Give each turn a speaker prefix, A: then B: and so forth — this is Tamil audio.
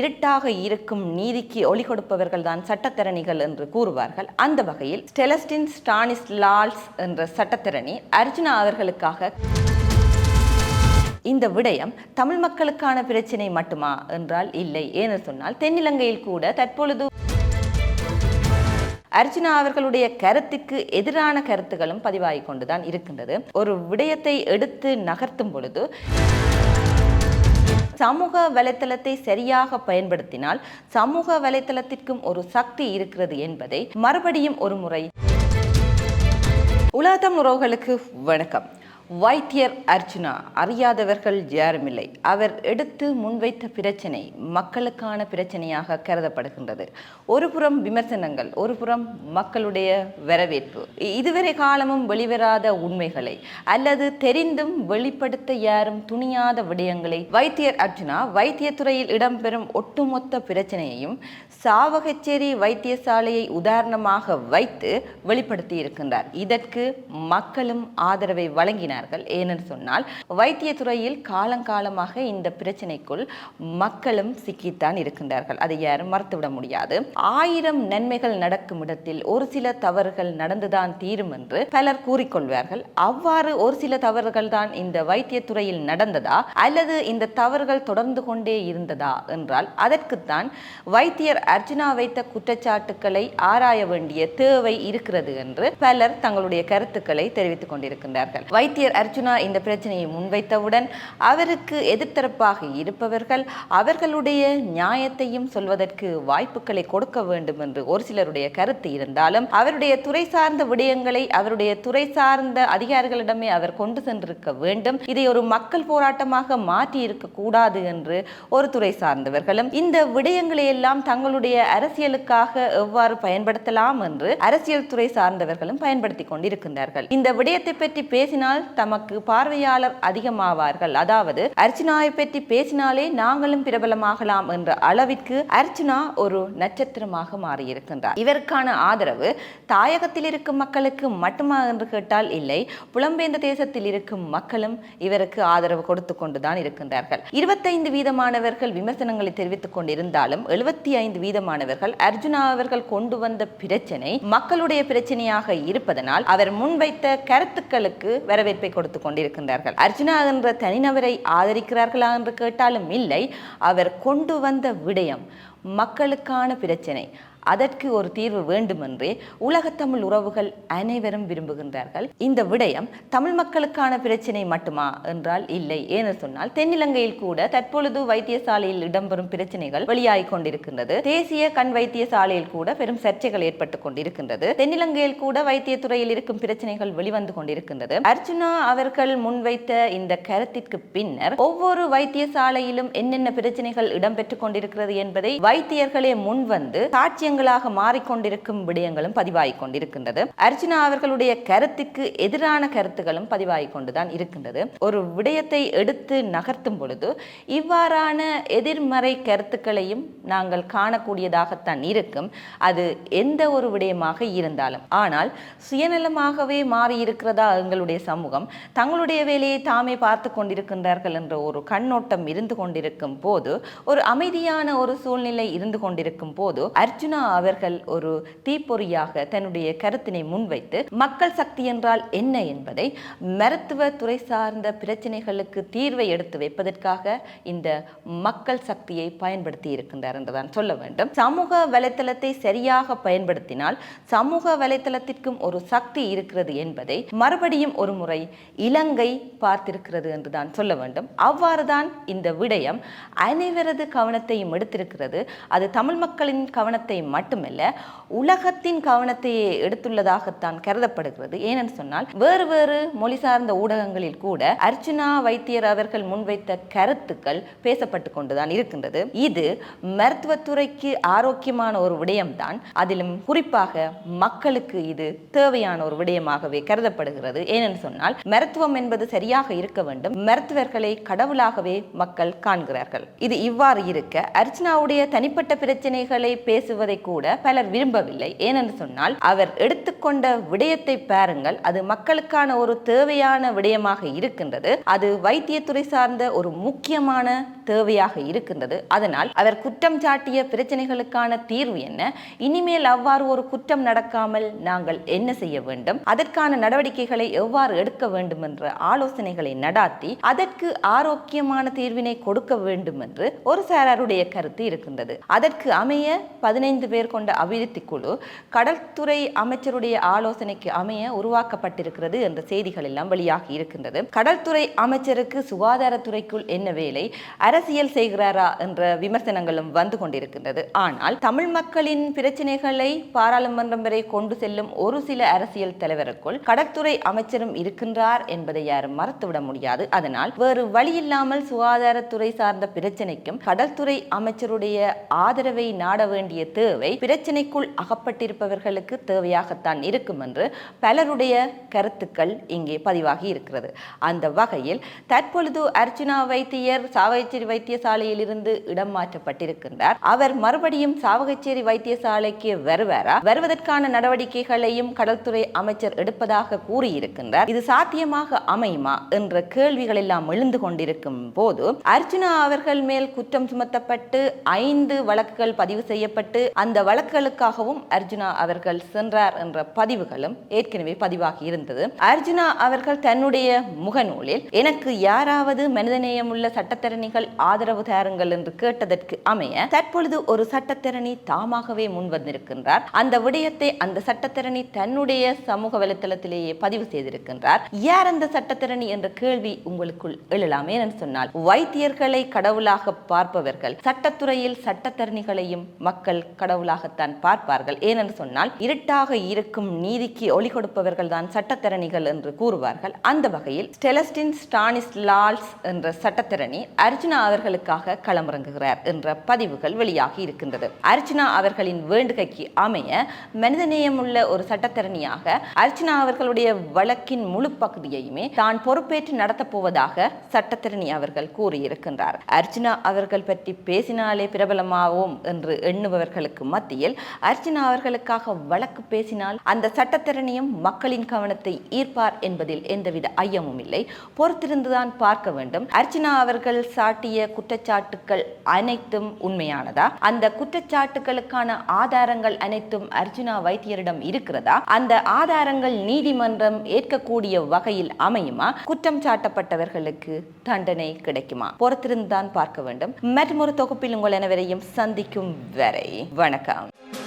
A: இருட்டாக இருக்கும் நீதிக்கு ஒளி கொடுப்பவர்கள் தான் சட்டத்திறனிகள் என்று கூறுவார்கள் அந்த வகையில் ஸ்டெலஸ்டின் ஸ்டானிஸ் லால்ஸ் என்ற சட்டத்திறனி அர்ஜுனா அவர்களுக்காக இந்த விடயம் தமிழ் மக்களுக்கான பிரச்சினை மட்டுமா என்றால் இல்லை ஏன்னு சொன்னால் தென்னிலங்கையில் கூட தற்பொழுது அர்ஜுனா அவர்களுடைய கருத்துக்கு எதிரான கருத்துகளும் பதிவாகிக் கொண்டுதான் இருக்கின்றது ஒரு விடயத்தை எடுத்து நகர்த்தும் பொழுது சமூக வலைத்தளத்தை சரியாக பயன்படுத்தினால் சமூக வலைத்தளத்திற்கும் ஒரு சக்தி இருக்கிறது என்பதை மறுபடியும் ஒரு முறை
B: உலாத்தம் உறவுகளுக்கு வணக்கம் வைத்தியர் அர்ஜுனா அறியாதவர்கள் யாருமில்லை அவர் எடுத்து முன்வைத்த பிரச்சனை மக்களுக்கான பிரச்சனையாக கருதப்படுகின்றது ஒரு புறம் விமர்சனங்கள் ஒரு புறம் மக்களுடைய வரவேற்பு இதுவரை காலமும் வெளிவராத உண்மைகளை அல்லது தெரிந்தும் வெளிப்படுத்த யாரும் துணியாத விடயங்களை வைத்தியர் அர்ஜுனா வைத்தியத்துறையில் இடம்பெறும் ஒட்டுமொத்த பிரச்சனையையும் சாவகச்சேரி வைத்தியசாலையை உதாரணமாக வைத்து வெளிப்படுத்தி இருக்கின்றார் இதற்கு மக்களும் ஆதரவை வழங்கினார் கூறினார்கள் ஏனென்று சொன்னால் வைத்தியத்துறையில் காலங்காலமாக இந்த பிரச்சனைக்குள் மக்களும் சிக்கித்தான் இருக்கின்றார்கள் அதை யாரும் மறுத்துவிட முடியாது ஆயிரம் நன்மைகள் நடக்கும் இடத்தில் ஒரு சில தவறுகள் நடந்துதான் தீரும் என்று பலர் கூறிக்கொள்வார்கள் அவ்வாறு ஒரு சில தவறுகள் தான் இந்த வைத்தியத்துறையில் நடந்ததா அல்லது இந்த தவறுகள் தொடர்ந்து கொண்டே இருந்ததா என்றால் அதற்குத்தான் வைத்தியர் அர்ஜுனா வைத்த குற்றச்சாட்டுக்களை ஆராய வேண்டிய தேவை இருக்கிறது என்று பலர் தங்களுடைய கருத்துக்களை தெரிவித்துக் கொண்டிருக்கின்றார்கள் வைத்தியர் நடிகர் அர்ஜுனா இந்த பிரச்சனையை முன்வைத்தவுடன் அவருக்கு எதிர்த்தரப்பாக இருப்பவர்கள் அவர்களுடைய நியாயத்தையும் சொல்வதற்கு வாய்ப்புகளை கொடுக்க வேண்டும் என்று ஒரு சிலருடைய கருத்து இருந்தாலும் அவருடைய துறை சார்ந்த விடயங்களை அவருடைய துறை சார்ந்த அதிகாரிகளிடமே அவர் கொண்டு சென்றிருக்க வேண்டும் இதை ஒரு மக்கள் போராட்டமாக மாற்றி இருக்க கூடாது என்று ஒரு துறை சார்ந்தவர்களும் இந்த விடயங்களை எல்லாம் தங்களுடைய அரசியலுக்காக எவ்வாறு பயன்படுத்தலாம் என்று அரசியல் துறை சார்ந்தவர்களும் பயன்படுத்தி கொண்டிருக்கின்றார்கள் இந்த விடயத்தை பற்றி பேசினால் தமக்கு பார்வையாளர் அதிகமாவார்கள் அதாவது அர்ச்சனாவை பற்றி பேசினாலே நாங்களும் பிரபலமாகலாம் என்ற அளவிற்கு அர்ச்சனா ஒரு நட்சத்திரமாக மாறியிருக்கின்றார் இவருக்கான ஆதரவு தாயகத்தில் இருக்கும் மக்களுக்கு மட்டுமா என்று கேட்டால் இல்லை புலம்பெயர்ந்த தேசத்தில் இருக்கும் மக்களும் இவருக்கு ஆதரவு கொடுத்து கொண்டுதான் இருக்கின்றார்கள் இருபத்தைந்து வீதமானவர்கள் விமர்சனங்களை தெரிவித்துக் கொண்டிருந்தாலும் எழுபத்தி ஐந்து வீதமானவர்கள் அர்ஜுனா அவர்கள் கொண்டு வந்த பிரச்சனை மக்களுடைய பிரச்சனையாக இருப்பதனால் அவர் முன்வைத்த கருத்துக்களுக்கு வரவேற்பு வாய்ப்பை கொடுத்து கொண்டிருக்கின்றார்கள் அர்ஜுனா என்ற தனிநபரை ஆதரிக்கிறார்களா என்று கேட்டாலும் இல்லை அவர் கொண்டு வந்த விடயம் மக்களுக்கான பிரச்சனை அதற்கு ஒரு தீர்வு வேண்டுமென்றே உலகத்தமிழ் உறவுகள் அனைவரும் விரும்புகின்றார்கள் இந்த விடயம் தமிழ் மக்களுக்கான பிரச்சினை மட்டுமா என்றால் இல்லை ஏன சொன்னால் தென்னிலங்கையில் கூட தற்பொழுது வைத்தியசாலையில் இடம்பெறும் பிரச்சனைகள் வெளியாகி கொண்டிருக்கின்றது தேசிய கண் வைத்தியசாலையில் கூட பெரும் சர்ச்சைகள் ஏற்பட்டுக் கொண்டிருக்கின்றது தென்னிலங்கையில் கூட வைத்தியத்துறையில் இருக்கும் பிரச்சனைகள் வெளிவந்து கொண்டிருக்கின்றது அர்ஜுனா அவர்கள் முன்வைத்த இந்த கருத்திற்கு பின்னர் ஒவ்வொரு வைத்தியசாலையிலும் என்னென்ன பிரச்சனைகள் இடம்பெற்றுக் கொண்டிருக்கிறது என்பதை வைத்தியர்களே முன்வந்து சாட்சியம் விடயங்களாக மாறிக்கொண்டிருக்கும் விடயங்களும் பதிவாகிக் கொண்டிருக்கின்றது அர்ஜுனா அவர்களுடைய கருத்துக்கு எதிரான கருத்துகளும் பதிவாகிக் கொண்டுதான் இருக்கின்றது ஒரு விடயத்தை எடுத்து நகர்த்தும் பொழுது இவ்வாறான எதிர்மறை கருத்துக்களையும் நாங்கள் காணக்கூடியதாகத்தான் இருக்கும் அது எந்த ஒரு விடயமாக இருந்தாலும் ஆனால் சுயநலமாகவே மாறியிருக்கிறதா எங்களுடைய சமூகம் தங்களுடைய வேலையை தாமே பார்த்து கொண்டிருக்கின்றார்கள் என்ற ஒரு கண்ணோட்டம் இருந்து கொண்டிருக்கும் போது ஒரு அமைதியான ஒரு சூழ்நிலை இருந்து கொண்டிருக்கும் போது அர்ஜுனா அவர்கள் ஒரு தீப்பொறியாக தன்னுடைய கருத்தினை முன்வைத்து மக்கள் சக்தி என்றால் என்ன என்பதை மருத்துவ துறை சார்ந்த பிரச்சனைகளுக்கு தீர்வை எடுத்து வைப்பதற்காக இந்த மக்கள் சக்தியை பயன்படுத்தி இருக்கின்றார் என்றுதான் சொல்ல வேண்டும் சமூக வலைத்தளத்தை சரியாக பயன்படுத்தினால் சமூக வலைத்தளத்திற்கும் ஒரு சக்தி இருக்கிறது என்பதை மறுபடியும் ஒரு முறை இலங்கை பார்த்திருக்கிறது என்றுதான் சொல்ல வேண்டும் அவ்வாறுதான் இந்த விடயம் அனைவரது கவனத்தையும் எடுத்திருக்கிறது அது தமிழ் மக்களின் கவனத்தை மட்டுமல்ல உலகத்தின் கவனத்தை எடுத்துள்ளதாகத்தான் கருதப்படுகிறது ஏனென்று சொன்னால் வேறு வேறு மொழி சார்ந்த ஊடகங்களில் கூட அர்ச்சனா வைத்தியர் அவர்கள் முன்வைத்த கருத்துக்கள் பேசப்பட்டு கொண்டுதான் இருக்கின்றது இது மருத்துவத்துறைக்கு ஆரோக்கியமான ஒரு விடயம்தான் அதிலும் குறிப்பாக மக்களுக்கு இது தேவையான ஒரு விடயமாகவே கருதப்படுகிறது ஏனென்று சொன்னால் மருத்துவம் என்பது சரியாக இருக்க வேண்டும் மருத்துவர்களை கடவுளாகவே மக்கள் காண்கிறார்கள் இது இவ்வாறு இருக்க அர்ச்சனாவுடைய தனிப்பட்ட பிரச்சனைகளை பேசுவதை கூட பலர் விரும்பவில்லை ஏனென்று சொன்னால் அவர் எடுத்துக்கொண்ட விடயத்தை பாருங்கள் அது மக்களுக்கான ஒரு தேவையான விடயமாக இருக்கின்றது அது வைத்தியத்துறை சார்ந்த ஒரு முக்கியமான தேவையாக இருக்கின்றது அதனால் அவர் குற்றம் சாட்டிய பிரச்சனைகளுக்கான தீர்வு என்ன இனிமேல் அவ்வாறு ஒரு குற்றம் நடக்காமல் நாங்கள் என்ன செய்ய வேண்டும் அதற்கான நடவடிக்கைகளை எவ்வாறு எடுக்க வேண்டும் என்ற ஆலோசனைகளை நடாத்தி அதற்கு ஆரோக்கியமான தீர்வினை கொடுக்க வேண்டும் என்று ஒரு சாராருடைய கருத்து இருக்கின்றது அதற்கு அமைய பதினைந்து பேர் கொண்ட அபிவிருத்தி குழு கடற்துறை அமைச்சருடைய ஆலோசனைக்கு அமைய உருவாக்கப்பட்டிருக்கிறது என்ற செய்திகள் எல்லாம் வெளியாகி இருக்கின்றது கடற்துறை அமைச்சருக்கு சுகாதாரத்துறைக்குள் என்ன வேலை அரசியல் செய்கிறாரா என்ற விமர்சனங்களும் வந்து கொண்டிருக்கின்றது ஆனால் தமிழ் மக்களின் பிரச்சனைகளை பாராளுமன்றம் வரை கொண்டு செல்லும் ஒரு சில அரசியல் தலைவருக்குள் கடற்துறை அமைச்சரும் இருக்கின்றார் என்பதை யாரும் மறத்துவிட முடியாது அதனால் வேறு வழியில்லாமல் சுகாதாரத்துறை சார்ந்த பிரச்சனைக்கும் கடற்துறை அமைச்சருடைய ஆதரவை நாட வேண்டிய தேவை போன்றவை பிரச்சனைக்குள் அகப்பட்டிருப்பவர்களுக்கு தேவையாகத்தான் இருக்கும் என்று பலருடைய கருத்துக்கள் இங்கே பதிவாகி இருக்கிறது அந்த வகையில் தற்பொழுது அர்ஜுனா வைத்தியர் சாவகச்சேரி வைத்தியசாலையில் இருந்து இடம் மாற்றப்பட்டிருக்கின்றார் அவர் மறுபடியும் சாவகச்சேரி வைத்தியசாலைக்கு வருவாரா வருவதற்கான நடவடிக்கைகளையும் கடல்துறை அமைச்சர் எடுப்பதாக கூறியிருக்கின்றார் இது சாத்தியமாக அமையுமா என்ற கேள்விகள் எல்லாம் எழுந்து கொண்டிருக்கும் போது அர்ஜுனா அவர்கள் மேல் குற்றம் சுமத்தப்பட்டு ஐந்து வழக்குகள் பதிவு செய்யப்பட்டு அந்த அந்த வழக்குகளுக்காகவும் அர்ஜுனா அவர்கள் சென்றார் என்ற பதிவுகளும் ஏற்கனவே பதிவாகி இருந்தது அர்ஜுனா அவர்கள் தன்னுடைய முகநூலில் எனக்கு யாராவது மனிதநேயமுள்ள சட்டத்தரணிகள் ஆதரவு தாருங்கள் என்று கேட்டதற்கு அமைய தற்பொழுது ஒரு சட்டத்திறனி தாமாகவே முன் வந்திருக்கின்றார் அந்த விடயத்தை அந்த சட்டத்திறனி தன்னுடைய சமூக வலைத்தளத்திலேயே பதிவு செய்திருக்கின்றார் யார் அந்த சட்டத்திறனி என்ற கேள்வி உங்களுக்குள் எழலாமே என்று சொன்னால் வைத்தியர்களை கடவுளாக பார்ப்பவர்கள் சட்டத்துறையில் சட்டத்தரணிகளையும் மக்கள் கடவுள் கடவுளாகத்தான் பார்ப்பார்கள் ஏனென்று சொன்னால் இருட்டாக இருக்கும் நீதிக்கு ஒளி கொடுப்பவர்கள் தான் சட்டத்திறனிகள் என்று கூறுவார்கள் அந்த வகையில் ஸ்டெலஸ்டின் ஸ்டானிஸ் லால்ஸ் என்ற சட்டத்திறனி அர்ஜுனா அவர்களுக்காக களமிறங்குகிறார் என்ற பதிவுகள் வெளியாகி இருக்கின்றது அர்ஜுனா அவர்களின் வேண்டுகைக்கு அமைய மனிதநேயம் உள்ள ஒரு சட்டத்திறனியாக அர்ஜுனா அவர்களுடைய வழக்கின் முழு பகுதியையுமே தான் பொறுப்பேற்று நடத்தப் போவதாக சட்டத்திறனி அவர்கள் கூறியிருக்கின்றார் அர்ஜுனா அவர்கள் பற்றி பேசினாலே பிரபலமாவோம் என்று எண்ணுபவர்களுக்கு பிரச்சனைகளுக்கு மத்தியில் அர்ஜுனா அவர்களுக்காக வழக்கு பேசினால் அந்த சட்டத்திறனையும் மக்களின் கவனத்தை ஈர்ப்பார் என்பதில் எந்தவித ஐயமும் இல்லை பொறுத்திருந்துதான் பார்க்க வேண்டும் அர்ச்சனா அவர்கள் சாட்டிய குற்றச்சாட்டுக்கள் அனைத்தும் உண்மையானதா அந்த குற்றச்சாட்டுகளுக்கான ஆதாரங்கள் அனைத்தும் அர்ஜுனா வைத்தியரிடம் இருக்கிறதா அந்த ஆதாரங்கள் நீதிமன்றம் ஏற்கக்கூடிய வகையில் அமையுமா குற்றம் சாட்டப்பட்டவர்களுக்கு தண்டனை கிடைக்குமா பொறுத்திருந்துதான் பார்க்க வேண்டும் மற்றொரு தொகுப்பில் உங்கள் அனைவரையும் சந்திக்கும் வரை வணக்கம் வணக்கம்